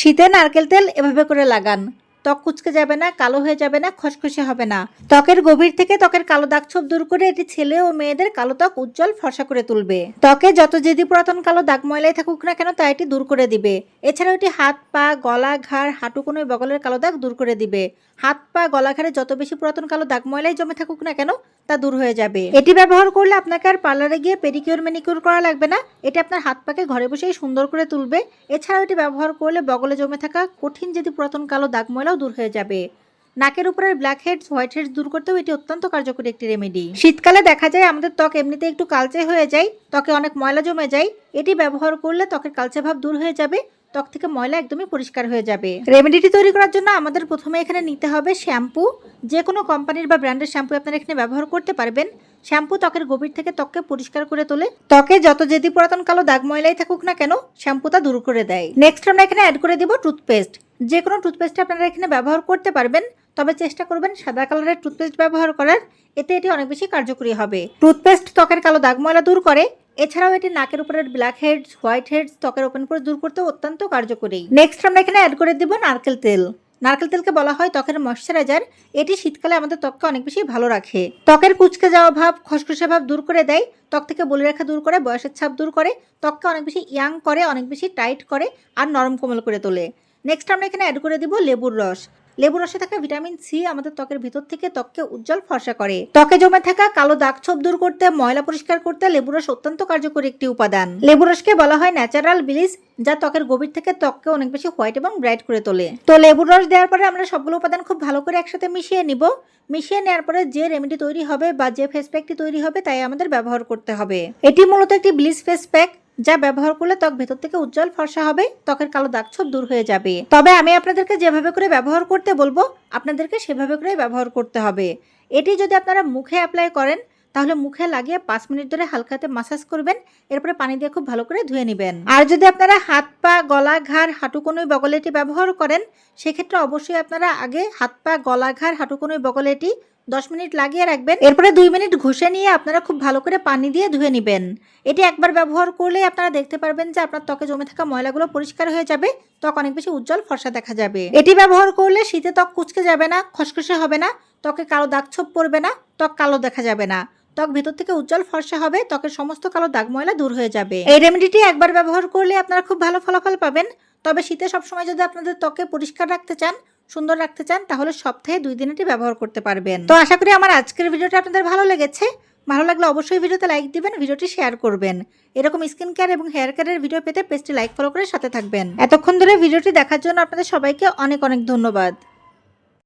শীতে নারকেল তেল এভাবে করে লাগান। ত্বক কুচকে যাবে না, কালো হয়ে যাবে না, খসখসে হবে না। ত্বকের গভীর থেকে ত্বকের কালো দাগ ছোপ দূর করে এটি ছেলে ও মেয়েদের কালো ত্বক উজ্জ্বল ফর্সা করে তুলবে। ত্বকে যত যেদি পুরাতন কালো দাগ ময়লাই থাকুক না কেন, তা এটি দূর করে দিবে। এছাড়াও এটি হাত, পা, গলা, ঘাড়, হাঁটু কোনো বগলের কালো দাগ দূর করে দিবে। হাত, পা, গলা, ঘাড়ে যত বেশি পুরাতন কালো দাগ ময়লাই জমে থাকুক না কেন, তা দূর হয়ে যাবে। এটি ব্যবহার করলে আপনাকে আর পার্লারে গিয়ে পেডিকিউর ম্যানিকিউর করা লাগবে না। এটি আপনার হাত পাকে ঘরে বসেই সুন্দর করে তুলবে। এছাড়াও এটি ব্যবহার করলে বগলে জমে থাকা কঠিন যদি পুরাতন কালো দাগ ময়লাও দূর হয়ে যাবে। নাকের উপরের ব্ল্যাক হেডস হোয়াইট হেডস দূর করতেও এটি অত্যন্ত কার্যকরী একটি রেমেডি শীতকালে দেখা যায় আমাদের ত্বক এমনিতে একটু কালচে হয়ে যায়, ত্বকে অনেক ময়লা জমে যায়। এটি ব্যবহার করলে ত্বকের কালচে ভাব দূর হয়ে যাবে, ত্বক থেকে ময়লা একদমই পরিষ্কার হয়ে যাবে। রেমেডিটি তৈরি করার জন্য আমাদের প্রথমে এখানে নিতে হবে শ্যাম্পু যে কোনো কোম্পানির বা ব্র্যান্ডের শ্যাম্পু আপনারা এখানে ব্যবহার করতে পারবেন। শ্যাম্পু ত্বকের গভীর থেকে ত্বককে পরিষ্কার করে তোলে। ত্বকে যত যেদি পুরাতন কালো দাগ ময়লাই থাকুক না কেন শ্যাম্পুটা দূর করে দেয়। নেক্সট আমরা এখানে অ্যাড করে দিব টুথপেস্ট যে কোনো টুথপেস্ট আপনারা এখানে ব্যবহার করতে পারবেন, তবে চেষ্টা করবেন সাদা কালারের টুথপেস্ট ব্যবহার করার, এতে এটি অনেক বেশি কার্যকরী হবে। টুথপেস্ট ত্বকের কালো দাগ ময়লা দূর করে, এছাড়াও এটি নাকের উপরের ব্ল্যাক হেডস হোয়াইট হেডস ত্বকের ওপেন করে দূর করতে অত্যন্ত কার্যকরী। নেক্সট আমরা এখানে অ্যাড করে দিব নারকেল তেল। নারকেল তেলকে বলা হয় ত্বকের ময়শ্চারাইজার এটি শীতকালে আমাদের ত্বককে অনেক বেশি ভালো রাখে। ত্বকের কুচকে যাওয়া ভাব, খসখসে ভাব দূর করে দেয়, ত্বক থেকে বলি রেখা দূর করে, বয়সের ছাপ দূর করে, ত্বককে অনেক বেশি ইয়াং করে, অনেক বেশি টাইট করে, আর নরম কোমল করে তোলে। নেক্সট আমরা এখানে অ্যাড করে দিব লেবুর রস। লেবুর রসে থাকা ভিটামিন সি আমাদের ত্বকের ভিতর থেকে ত্বককে উজ্জ্বল ফর্সা করে। ত্বকে জমে থাকা কালো দাগ ছোপ দূর করতে, ময়লা পরিষ্কার করতে লেবুর রস অত্যন্ত কার্যকরী একটি উপাদান। লেবুর রসকে বলা হয় ন্যাচারাল বিলিস যা ত্বকের গভীর থেকে ত্বককে অনেক বেশি হোয়াইট এবং ব্রাইট করে তোলে। তো লেবুর রস দেওয়ার পরে আমরা সবগুলো উপাদান খুব ভালো করে একসাথে মিশিয়ে নিব। মিশিয়ে নেওয়ার পরে যে রেমেডি তৈরি হবে বা যে ফেস প্যাকটি তৈরি হবে, তাই আমাদের ব্যবহার করতে হবে। এটি মূলত একটি ব্লিচ ফেস প্যাক যা ব্যবহার করলে ত্বক ভেতর থেকে উজ্জ্বল ফর্সা হবে, ত্বকের কালো দাগ ছোপ দূর হয়ে যাবে। তবে আমি আপনাদেরকে যেভাবে করে ব্যবহার করতে বলব, আপনাদেরকে সেভাবে করে ব্যবহার করতে হবে। এটি যদি আপনারা মুখে অ্যাপ্লাই করেন, তাহলে মুখে লাগিয়ে পাঁচ মিনিট ধরে হালকাতে মাসাজ করবেন, এরপরে পানি দিয়ে খুব ভালো করে ধুয়ে নেবেন। আর যদি আপনারা হাত পা, গলা, ঘাড় হাঁটুকনুই বগলে এটি ব্যবহার করেন, সেক্ষেত্রে অবশ্যই আপনারা আগে হাত পা, গলা, ঘাড় হাঁটুকনুই বগলে এটি দশ মিনিট লাগিয়ে রাখবেন। এরপরে দুই মিনিট ঘষে নিয়ে আপনারা খুব ভালো করে পানি দিয়ে ধুয়ে নেবেন। এটি একবার ব্যবহার করলে আপনারা দেখতে পারবেন যে আপনার ত্বকে জমে থাকা ময়লাগুলো পরিষ্কার হয়ে যাবে, ত্বক অনেক বেশি উজ্জ্বল ফর্সা দেখা যাবে। এটি ব্যবহার করলে শীতে ত্বক কুচকে যাবে না, খসখসে হবে না, ত্বকে কালো দাগ ছোপ পড়বে না, ত্বক কালো দেখা যাবে না। ত্বক ভেতর থেকে উজ্জ্বল ফর্সা হবে, ত্বকের সমস্ত কালো দাগ ময়লা দূর হয়ে যাবে। এই রেমেডিটি একবার ব্যবহার করলে আপনারা খুব ভালো ফলাফল পাবেন। তবে শীতে সবসময় যদি আপনাদের ত্বকে পরিষ্কার রাখতে চান সুন্দর রাখতে চান, তাহলে সপ্তাহে দুই দিন এটি ব্যবহার করতে পারবেন। তো আশা করি আমার আজকের ভিডিওটা আপনাদের ভালো লেগেছে। ভালো লাগলে অবশ্যই ভিডিওতে লাইক দিবেন, ভিডিওটি শেয়ার করবেন। এরকম স্কিন কেয়ার এবং হেয়ার কেয়ারের ভিডিও পেতে পেজটি লাইক, ফলো করে সাথে থাকবেন। এতক্ষণ ধরে ভিডিওটি দেখার জন্য আপনাদের সবাইকে অনেক অনেক ধন্যবাদ।